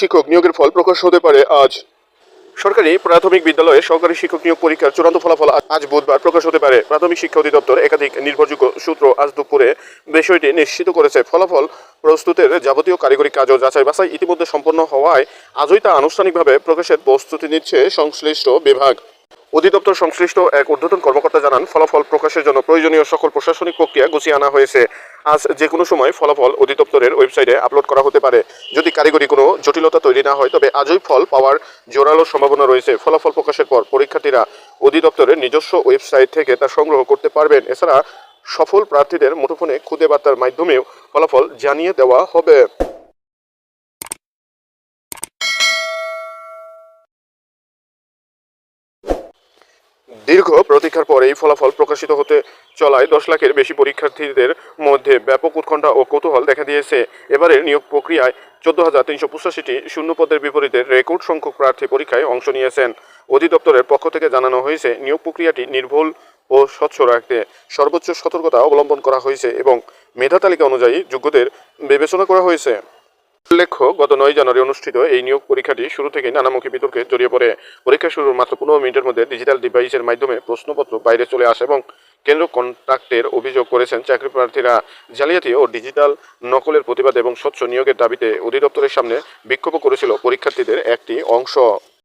শিক্ষক নিয়োগের ফল প্রকাশ হতে পারে আজ। সরকারি প্রাথমিক বিদ্যালয়ে সরকারি শিক্ষক নিয়োগ পরীক্ষার চূড়ান্ত ফলাফল আজ বুধবার প্রকাশ হতে পারে। প্রাথমিক শিক্ষা অধিদপ্তর একাধিক নির্ভরযোগ্য সূত্র আজ দুপুরে বিষয়টি নিশ্চিত করেছে। ফলাফল প্রস্তুতের যাবতীয় কারিগরি কাজও যাচাই বাছাই ইতিমধ্যে সম্পন্ন হওয়ায় আজই তা আনুষ্ঠানিকভাবে প্রকাশের প্রস্তুতি নিচ্ছে সংশ্লিষ্ট বিভাগ। অধিদপ্তর সংশ্লিষ্ট এক ঊর্ধ্বতন কর্মকর্তা জানান, ফলাফল প্রকাশের জন্য প্রয়োজনীয় সকল প্রশাসনিক প্রক্রিয়া গুছিয়ে আনা হয়েছে। আজ যে কোনো সময় ফলাফল অধিদপ্তরের ওয়েবসাইটে আপলোড করা হতে পারে। যদি কারিগরি কোনো জটিলতা তৈরি না হয়, তবে আজই ফল পাওয়ার জোরালো সম্ভাবনা রয়েছে। ফলাফল প্রকাশের পর পরীক্ষার্থীরা অধিদপ্তরের নিজস্ব ওয়েবসাইট থেকে তা সংগ্রহ করতে পারবেন। এছাড়া সফল প্রার্থীদের মুঠোফোনে খুদে বার্তার মাধ্যমেও ফলাফল জানিয়ে দেওয়া হবে। দীর্ঘ প্রতীক্ষার পর এই ফলাফল প্রকাশিত হতে চলায় দশ লাখের বেশি পরীক্ষার্থীদের মধ্যে ব্যাপক উৎকণ্ঠা ও কৌতূহল দেখা দিয়েছে। এবারের নিয়োগ প্রক্রিয়ায় চোদ্দ হাজার তিনশো পঁচাশিটি শূন্য পদের বিপরীতে রেকর্ড সংখ্যক প্রার্থী পরীক্ষায় অংশ নিয়েছেন। অধিদপ্তরের পক্ষ থেকে জানানো হয়েছে, নিয়োগ প্রক্রিয়াটি নির্ভুল ও স্বচ্ছ রাখতে সর্বোচ্চ সতর্কতা অবলম্বন করা হয়েছে এবং মেধা তালিকা অনুযায়ী যোগ্যদের বিবেচনা করা হয়েছে। উল্লেখ্য, গত নয় জানুয়ারি অনুষ্ঠিত এই নিয়োগ পরীক্ষাটি শুরু থেকে নানামুখী বিতর্কে জড়িয়ে পড়ে। পরীক্ষা শুরুর মাত্র পনেরো মিনিটের মধ্যে ডিজিটাল ডিভাইসের মাধ্যমে প্রশ্নপত্র বাইরে চলে আসে এবং কেন্দ্র কন্ট্রাক্টের অভিযোগ করেছেন চাকরি প্রার্থীরা। জালিয়াতি ও ডিজিটাল নকলের প্রতিবাদ এবং স্বচ্ছ নিয়োগের দাবিতে অধিদপ্তরের সামনে বিক্ষোভ করেছিল পরীক্ষার্থীদের একটি অংশ।